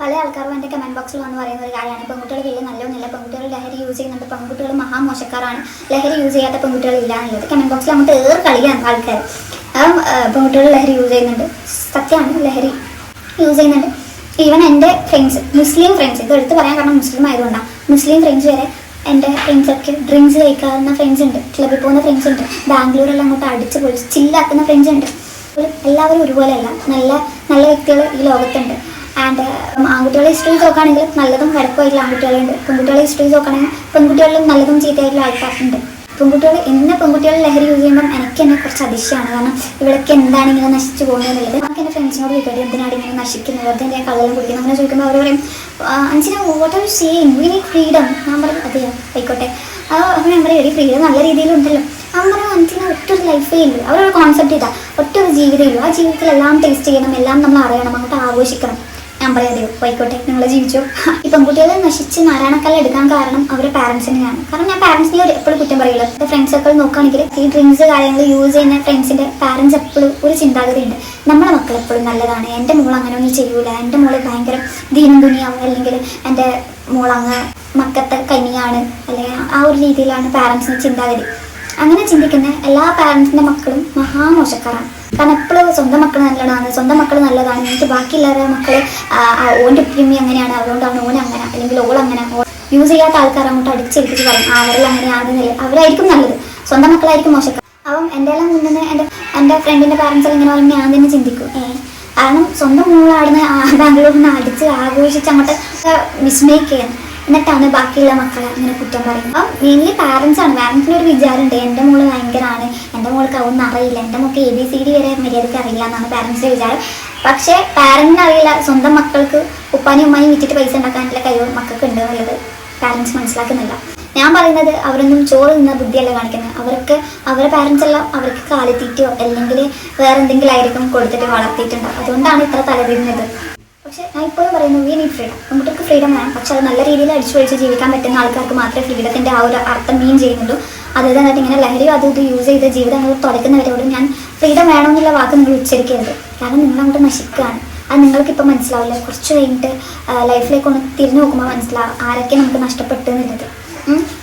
പല ആൾക്കാരും എന്റെ കമന്റ് ബോക്സിൽ വന്ന് പറയുന്ന ഒരു കാര്യമാണ്. പെൺകുട്ടികൾ വലിയ നല്ലൊന്നുമില്ല പെൺകുട്ടികൾ ലഹരി യൂസ് ചെയ്യുന്നുണ്ട് പെൺകുട്ടികൾ മഹാമോശക്കാരാണ്. ലഹരി യൂസ് ചെയ്യാത്ത പെൺകുട്ടികൾ ഇല്ല എന്നുള്ളത് കമന്റ് ബോക്സിൽ അങ്ങോട്ട് ഏറെ കളിയാണ് ആൾക്കാർ. പെൺകുട്ടികൾ ലഹരി യൂസ് ചെയ്യുന്നുണ്ട്. സത്യമാണ് ലഹരി യൂസ് ചെയ്യുന്നുണ്ട്. ഈവൻ എന്റെ ഫ്രണ്ട്സ് മുസ്ലിം ഫ്രണ്ട്സ് ഇത് എടുത്ത് പറയാൻ കാരണം മുസ്ലിം ആയതുകൊണ്ടാണ് മുസ്ലിം ഫ്രണ്ട്സ് വരെ എന്റെ ഫ്രണ്ട്സൊക്കെ ഡ്രിങ്ക്സ് കഴിക്കാവുന്ന ഫ്രണ്ട്സ് ഉണ്ട്. ക്ലബിൽ പോകുന്ന ഫ്രണ്ട്സ് ഉണ്ട്. ബാംഗ്ലൂരെല്ലാം അങ്ങോട്ട് അടിച്ച് പൊളിച്ച് ചില്ലാക്കുന്ന ഫ്രണ്ട്സ് ഉണ്ട്. എല്ലാവരും ഒരുപോലെയല്ല. നല്ല നല്ല വ്യക്തികൾ ഈ ലോകത്തുണ്ട്. ആൻഡ് ആൺകുട്ടികളെ ഹിസ്റ്ററി നോക്കുകയാണെങ്കിൽ നല്ലതും വഴക്കമായിട്ടുള്ള ആൺകുട്ടികളുണ്ട്. പെൺകുട്ടികളെ ഹിസ്റ്ററി നോക്കുകയാണെങ്കിൽ പെൺകുട്ടികളിലും നല്ലതും ചീത്തയായിട്ടുള്ള ആൾക്കാരുണ്ട്. പെൺകുട്ടികൾ എന്നെ പെൺകുട്ടികൾ ലഹരി യൂസ് ചെയ്യുമ്പോൾ എനിക്ക് എന്നെ കുറച്ച് അതിശയമാണ്. കാരണം ഇവിടേക്ക് എന്താണ് ഇങ്ങനെ നശിച്ചു പോകുന്നത് നമുക്ക് എന്റെ ഫ്രണ്ട്സിനോട് ചോദിക്കട്ടെ എന്തിനാണ് ഇങ്ങനെ നശിക്കുന്നത്? വെറുതെ എന്റെ കള്ളെല്ലാം കുടിക്കുന്നത് അങ്ങനെ ചോദിക്കുമ്പോൾ അവർ പറയും അഞ്ചിന് what are you seeing we need freedom ഞാൻ പറയും അതെ ആയിക്കോട്ടെ. അപ്പോൾ ഞാൻ പറയും ഫ്രീഡം നല്ല രീതിയിലുണ്ടല്ലോ അവൻ പറയും അഞ്ചിന് ഒറ്റൊരു ലൈഫേ ഇല്ലൂ അവരൊരു കോൺസെപ്റ്റ് ഇതാ ഒറ്റൊരു ജീവിതമേ ജീവിതം ആ ജീവിതത്തിൽ എല്ലാം ടേസ്റ്റ് ചെയ്യണം എല്ലാം നമ്മൾ അറിയണം അങ്ങോട്ട് ആഘോഷിക്കണം. ഞാൻ പറയാതെ പോയിക്കോട്ടെ നിങ്ങൾ ജീവിച്ചു. ഈ പെൺകുട്ടികളെ നശിച്ച് നാരായണക്കല്ല എടുക്കാൻ കാരണം അവരുടെ പാരന്റ്സിനെയാണ് കാരണം ഞാൻ പാരൻസിനെ എപ്പോഴും കുറ്റം പറയുള്ളൂ എന്റെ ഫ്രണ്ട്സ് ഒക്കെ നോക്കുകയാണെങ്കിൽ ഈ ഡ്രിങ്ക്സ് കാര്യങ്ങൾ യൂസ് ചെയ്യുന്ന ഫ്രണ്ട്സിന്റെ പാരന്റ്സ് എപ്പോഴും ഒരു ചിന്താഗതി ഉണ്ട് നമ്മളെ മക്കൾ എപ്പോഴും നല്ലതാണ്. എന്റെ മോൾ അങ്ങനെ ഒന്നും ചെയ്യൂല. എന്റെ മോൾ ഭയങ്കര ദീനം ദുനിയാവും അല്ലെങ്കിൽ എന്റെ മോൾ അങ്ങ് മക്കത്തെ കനിയാണ്. അല്ലെങ്കിൽ ആ ഒരു രീതിയിലാണ് പാരൻസിന്റെ ചിന്താഗതി. അങ്ങനെ ചിന്തിക്കുന്ന എല്ലാ പാരന്റ്സിന്റെ മക്കളും മഹാമോശക്കാരാണ്. കാരണം എപ്പോഴും സ്വന്തം മക്കൾ നല്ലതാണ്. സ്വന്തം മക്കൾ നല്ലതാണ്. എന്നിട്ട് ബാക്കിയുള്ളവരുടെ മക്കൾ ഓന്റെ ഉപ്പിയമ്മി അങ്ങനെയാണ്. അതുകൊണ്ടാണ് ഓൻ അങ്ങനെ അല്ലെങ്കിൽ ഓൾ അങ്ങനെ. യൂസ് ചെയ്യാത്ത ആൾക്കാർ അങ്ങോട്ട് അടിച്ചേൽപ്പിച്ച് പറയും ആ, അവരെല്ലാം അങ്ങനെയാണെന്നില്ല അവരായിരിക്കും നല്ലത്. സ്വന്തം മക്കളായിരിക്കും മോശക്കാർ. അപ്പം എന്റെ എല്ലാം മുന്നേ എന്റെ എന്റെ ഫ്രണ്ടിന്റെ പാരൻസ് ഇങ്ങനെ പറയുമ്പോൾ ഞാൻ തന്നെ ചിന്തിക്കും. കാരണം സ്വന്തം മോളാടുന്ന ബാംഗ്ലൂരിൽ നിന്ന് അടിച്ച് ആഘോഷിച്ച് അങ്ങോട്ട് വിസ്മയിക്കുകയാണ് എന്നിട്ടാണ് ബാക്കിയുള്ള മക്കളെ അങ്ങനെ കുറ്റം പറയുന്നത്. അപ്പം മെയിൻലി പാരൻസ് ആണ്. പാരൻസിന് ഒരു വിചാരമുണ്ട്. എന്റെ മോൾ ഭയങ്കരമാണ് എന്റെ മോൾക്ക് അതൊന്നും അറിയില്ല. എന്റെ മോൾക്ക് എ ബി സി ഡി വരെ മര്യാദയ്ക്ക് അറിയില്ല എന്നാണ് പാരൻസിന്റെ വിചാരം. പക്ഷേ പാരന്റിന് അറിയില്ല. സ്വന്തം മക്കൾക്ക് ഉപ്പാനും ഉമ്മാനും വിറ്റിട്ട് പൈസ ഉണ്ടാക്കാനുള്ള കഴിവ് മക്കൾക്ക് ഉണ്ട് എന്നുള്ളത് പാരൻസ് മനസ്സിലാക്കുന്നില്ല. ഞാൻ പറയുന്നത് അവരൊന്നും ചോറ് നിന്ന ബുദ്ധിയല്ല കാണിക്കുന്നത്. അവർക്ക് അവരുടെ പാരൻസ് എല്ലാം അവർക്ക് കാലിത്തീറ്റയോ അല്ലെങ്കിൽ വേറെ എന്തെങ്കിലും ആയിരിക്കും കൊടുത്തിട്ട് വളർത്തിയിട്ടുണ്ട് അതുകൊണ്ടാണ് ഇത്ര തലതിരിഞ്ഞത്. പക്ഷേ ഞാൻ ഇപ്പോഴും പറയുന്നു വി നീഡ് ഫ്രീഡം പെൺകുട്ടികൾക്ക് ഫ്രീഡം വേണം. പക്ഷെ അത് നല്ല രീതിയിൽ അടിച്ചു പൊളിച്ച് ജീവിക്കാൻ പറ്റുന്ന ആൾക്കാർക്ക് മാത്രമേ ഫ്രീഡത്തിന്റെ ആ ഒരു അർത്ഥം മീൻ ചെയ്യുന്നുള്ളൂ. അത് തന്നെ ഇങ്ങനെ ലഹരി അത് ഇത് യൂസ് ചെയ്ത് ജീവിതം അങ്ങോട്ട് തുടക്കുന്നവരോടും ഞാൻ ഫ്രീഡം വേണമെന്നുള്ള വാക്ക് നിങ്ങൾ ഉച്ചരിക്കരുത്. കാരണം നിങ്ങൾ അങ്ങോട്ട് നശിക്കുകയാണ്. അത് നിങ്ങൾക്ക് ഇപ്പം മനസ്സിലാവില്ല? കുറച്ച് കഴിഞ്ഞിട്ട് ലൈഫിലേക്ക് ഒന്ന് തിരിഞ്ഞു നോക്കുമ്പോൾ മനസ്സിലാവും ആരൊക്കെ നമുക്ക് നഷ്ടപ്പെട്ടു എന്നുള്ളത്.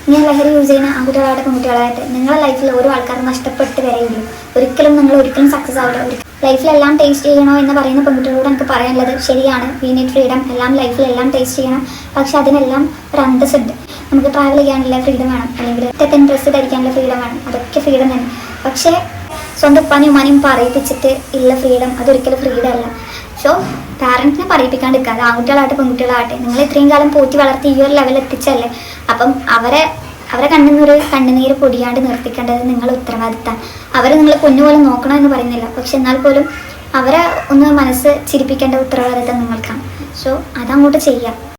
ഇങ്ങനെ ലഹരി യൂസ് ചെയ്യുന്ന ആൺകുട്ടികളായിട്ട് പെൺകുട്ടികളായിട്ട് നിങ്ങളുടെ ലൈഫിൽ ഓരോ ആൾക്കാരും നഷ്ടപ്പെട്ട് വരെയുള്ളൂ ഒരിക്കലും നിങ്ങൾ ഒരിക്കലും സക്സസ് ആവില്ല. ഒരിക്കലും ലൈഫിലെല്ലാം ടേസ്റ്റ് ചെയ്യണോ എന്ന് പറയുന്ന പെൺകുട്ടികളോട് എനിക്ക് പറയാനുള്ളത് ശരിയാണ്. വി നീഡ് ഫ്രീഡം എല്ലാം ലൈഫിലെല്ലാം ടേസ്റ്റ് ചെയ്യണം. പക്ഷെ അതിനെല്ലാം ഒരു അന്തസ്സുണ്ട്. നമുക്ക് ട്രാവൽ ചെയ്യാനുള്ള ഫ്രീഡം വേണം. അല്ലെങ്കിൽ തെക്കൻ ഡ്രസ്സ് ധരിക്കാനുള്ള ഫ്രീഡം വേണം. അതൊക്കെ ഫ്രീഡം തന്നെ. പക്ഷേ സ്വന്തം ഉപ്പാനും ഉമ്മാനെയും പറയിപ്പിച്ചിട്ട് ഉള്ള ഫ്രീഡം അതൊരിക്കലും ഫ്രീഡം അല്ല. സോ പാരൻസിനെ പറയിപ്പിക്കാണ്ടിരിക്കുക അത് ആൺകുട്ടികളാകട്ടെ പെൺകുട്ടികളാകട്ടെ. നിങ്ങൾ ഇത്രയും കാലം പോറ്റി വളർത്തി ഈ ഒരു ലെവലിൽ എത്തിച്ചല്ലേ അപ്പം അവരെ അവരെ കണ്ണുനീര് കണ്ണുനീര് പൊടിയാണ്ട് നിർത്തിക്കേണ്ടത് നിങ്ങൾ ഉത്തരവാദിത്തം അവരെ നിങ്ങൾ പൊന്നുപോലെ നോക്കണം എന്ന് പറയുന്നില്ല. പക്ഷെ എന്നാൽ പോലും അവരെ ഒന്ന് മനസ്സ് ചിരിപ്പിക്കേണ്ട ഉത്തരവാദിത്തം നിങ്ങൾക്കാണ്. സോ അതങ്ങോട്ട് ചെയ്യാം.